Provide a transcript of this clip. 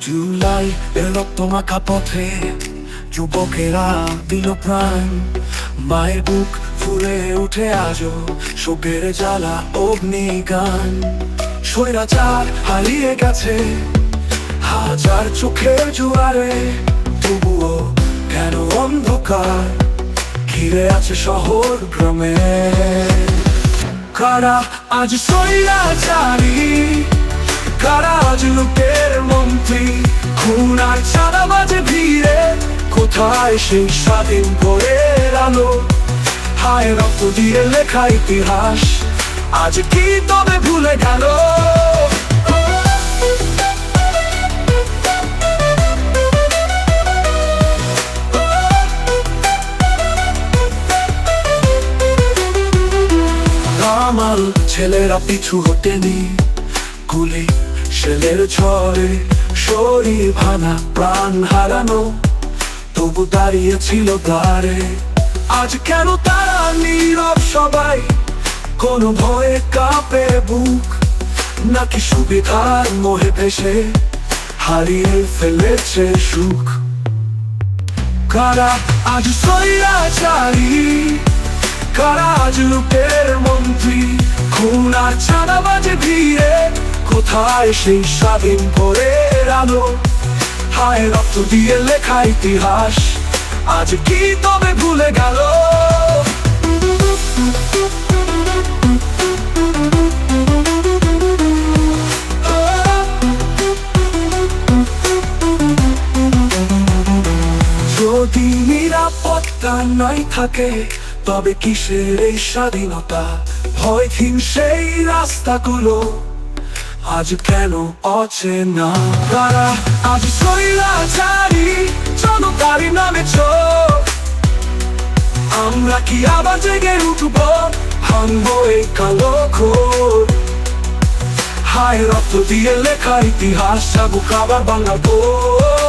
জুলাই এর রক্ত মাখা পথে যুবকেরা দিল প্রাণ। মায়ের বুক ফুলে উঠে আজও শোকের জ্বালা, অগ্নি গান। স্বৈরাচার হারিয়ে গেছে হাজার চোখের জুয়ারে, তবুও কেন অন্ধকার? ঘিরে আছে শহর গ্রামে। কারা আজ স্বৈরাচারী? কোথায় সেই স্বাধীন ভোরের আলো? হায় রক্ত দিয়ে লেখা ইতিহাস, আজ কি তবে ভুলে গেল? কামাল ছেলেরা পিছু হটেনি। গুলি ছেলের ঝড়ে শরীর ভাঙা প্রাণ হারানো। তবু দাঁড়িয়েছিল দ্বারে। আজ কেন তারা নীরব সবাই? কোনো ভয়ে কাঁপে বুক, নাকি সুবিধার মোহে ভেসে হারিয়ে ফেলেছে সুখ? কারা আজ সৈরাচারী কারা আজ লুটের মন্ত্রী? খুন আর ছাড়া ভিড়ে কোথায় সেই স্বাধীন ভোরের আলো? হায় রক্ত দিয়ে লেখা ইতিহাস। আজ কি তবে ভুলে গেল? যদি নিরাপত্তা নাই থাকে, তবে কিসের এই স্বাধীনতা? ভয়হীন সেই রাস্তাগুলো। আজ কেন অচেনা? তারা আজ সৈরাচারী জনতারি নামে চোখ আমরা কি আবার জেগে উঠব? ভাঙবো এই কালো খোর। হায় রক্ত দিয়ে লেখা ইতিহাস যাব আবার বাংলা বই